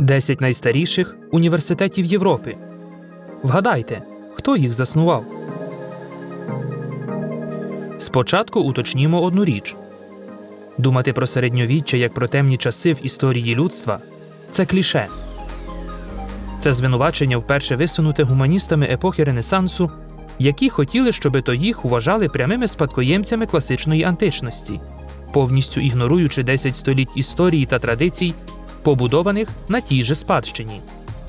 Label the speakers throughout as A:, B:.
A: 10 найстаріших університетів Європи. Вгадайте, хто їх заснував? Спочатку уточнімо одну річ. Думати про середньовіччя як про темні часи в історії людства це кліше. Це звинувачення вперше висунуте гуманістами епохи Ренесансу, які хотіли, щоби то їх вважали прямими спадкоємцями класичної античності, повністю ігноруючи 10 століть історії та традицій, побудованих на тій же спадщині.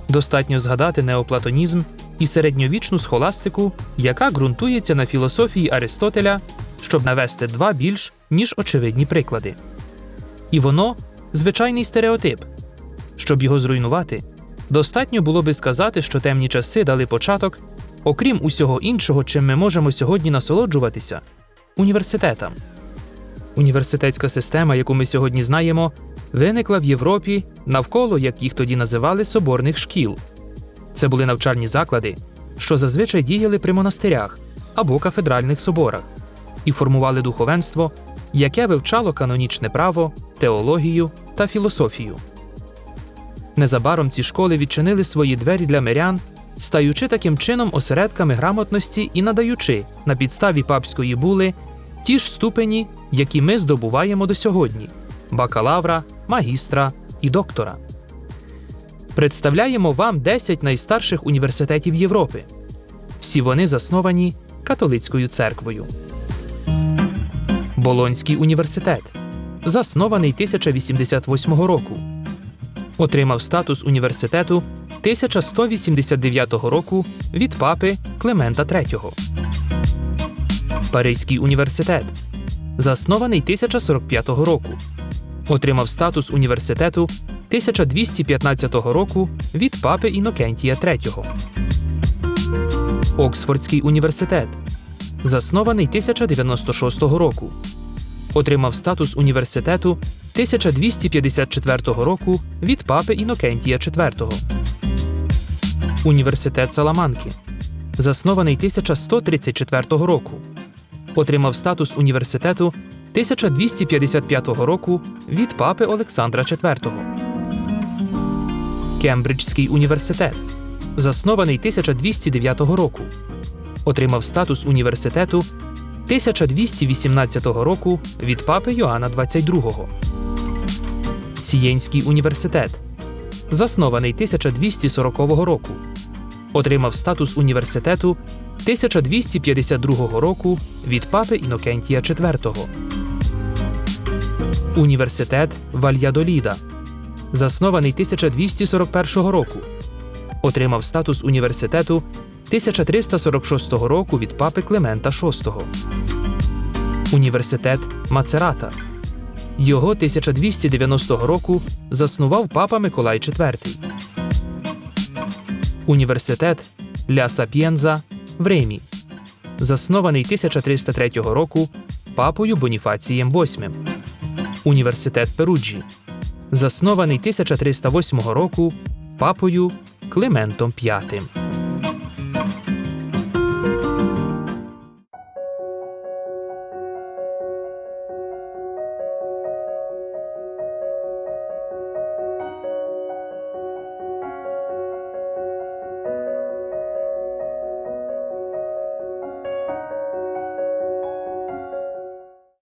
A: Достатньо згадати неоплатонізм і середньовічну схоластику, яка ґрунтується на філософії Аристотеля, щоб навести два більш ніж очевидні приклади. І воно звичайний стереотип. Щоб його зруйнувати, достатньо було би сказати, що темні часи дали початок, окрім усього іншого, чим ми можемо сьогодні насолоджуватися університетам. Університетська система, яку ми сьогодні знаємо, виникла в Європі навколо, як їх тоді називали, соборних шкіл. Це були навчальні заклади, що зазвичай діяли при монастирях або кафедральних соборах і формували духовенство, яке вивчало канонічне право, теологію та філософію. Незабаром ці школи відчинили свої двері для мирян, стаючи таким чином осередками грамотності і надаючи на підставі папської були ті ж ступені, які ми здобуваємо до сьогодні бакалавра, магістра і доктора. Представляємо вам 10 найстарших університетів Європи. Всі вони засновані католицькою церквою. Болонський університет, заснований 1088 року. Отримав статус університету 1189 року від папи Климента III. Паризький університет, заснований 1045 року. Отримав статус університету 1215 року від папи Інокентія III. Оксфордський університет, заснований 1096 року. Отримав статус університету 1254 року від папи Інокентія IV. Університет Саламанки, заснований 1134 року. Отримав статус університету 1255 року від папи Олександра IV. Кембриджський університет, заснований 1209 року. Отримав статус університету 1218 року від папи Йоанна XXII. Сієнський університет, заснований 1240 року. Отримав статус університету 1252 року від папи Інокентія IV. Університет Вальядоліда, заснований 1241 року. Отримав статус університету 1346 року від папи Климента VI. Університет Мацерата. Його 1290 року заснував папа Миколай IV. Університет Ля Сап'єнза в Римі. Заснований 1303 року папою Боніфацієм VIII. Університет Перуджі. Заснований 1308 року папою Климентом V.